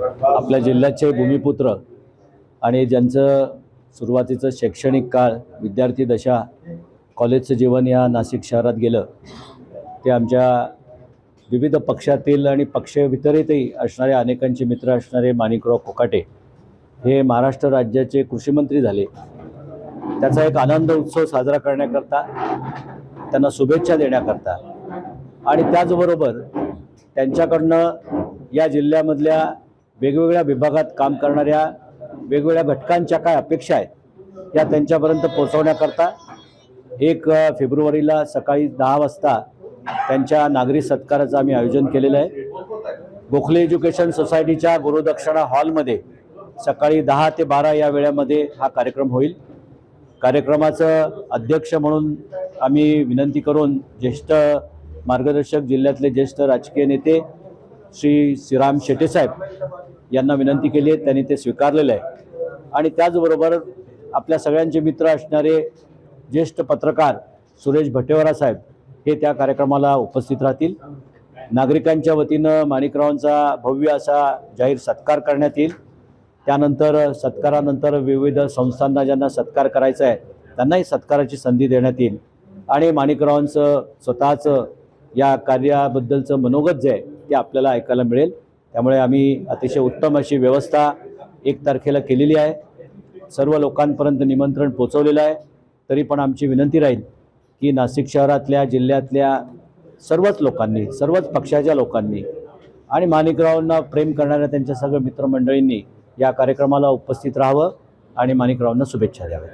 आपल्या जिल्ह्याचे भूमिपुत्र आणि ज्यांचं सुरुवातीचं शैक्षणिक काळ विद्यार्थी दशा कॉलेजचं जीवन या नाशिक शहरात गेलं ते आमच्या विविध पक्षातील आणि पक्षवितरितही असणारे अनेकांचे मित्र असणारे माणिकराव कोकाटे हे महाराष्ट्र राज्याचे कृषीमंत्री झाले. त्याचा एक आनंद उत्सव साजरा करण्याकरता त्यांना शुभेच्छा देण्याकरता आणि त्याचबरोबर त्यांच्याकडनं या जिल्ह्यामधल्या वेगवेगळ्या विभागात काम करणाऱ्या वेगवेगळ्या घटकांच्या काय अपेक्षा आहेत या त्यांच्यापर्यंत पोहोचवण्याकरता एक फेब्रुवारीला सकाळी दहा वाजता त्यांच्या नागरी सत्काराचं आम्ही आयोजन केलेलं आहे. गोखले एज्युकेशन सोसायटीच्या गुरुदक्षिणा हॉलमध्ये सकाळी दहा ते बारा या वेळेमध्ये हा कार्यक्रम होईल. कार्यक्रमाचं अध्यक्ष म्हणून आम्ही विनंती करून ज्येष्ठ मार्गदर्शक जिल्ह्यातले ज्येष्ठ राजकीय नेते श्री श्रीराम शेटेसाहेब यांना विनंती केली आहे त्यांनी ते स्वीकारलेलं आहे. आणि त्याचबरोबर आपल्या सगळ्यांचे मित्र असणारे ज्येष्ठ पत्रकार सुरेश भटेवरा साहेब हे त्या कार्यक्रमाला उपस्थित राहतील. नागरिकांच्या वतीनं माणिकरावांचा भव्य असा जाहीर सत्कार करण्यात येईल. त्यानंतर सत्कारानंतर विविध संस्थांना ज्यांना सत्कार करायचा आहे त्यांनाही सत्काराची संधी देण्यात येईल. आणि माणिकरावांचं स्वतःचं या कार्याबद्दलचं मनोगत जे आहे ते आपल्याला ऐकायला मिळेल. त्यामुळे आम्ही अतिशय उत्तम अशी व्यवस्था एक तारखेला केलेली आहे. सर्व लोकांपर्यंत निमंत्रण पोचवलेलं आहे. तरी पण आमची विनंती राहील की नाशिक शहरातल्या जिल्ह्यातल्या सर्वच लोकांनी सर्वच पक्षाच्या लोकांनी आणि माणिकरावांना प्रेम करणाऱ्या त्यांच्या सगळ्या मित्रमंडळींनी या कार्यक्रमाला उपस्थित राहावं आणि माणिकरावांना शुभेच्छा द्याव्या.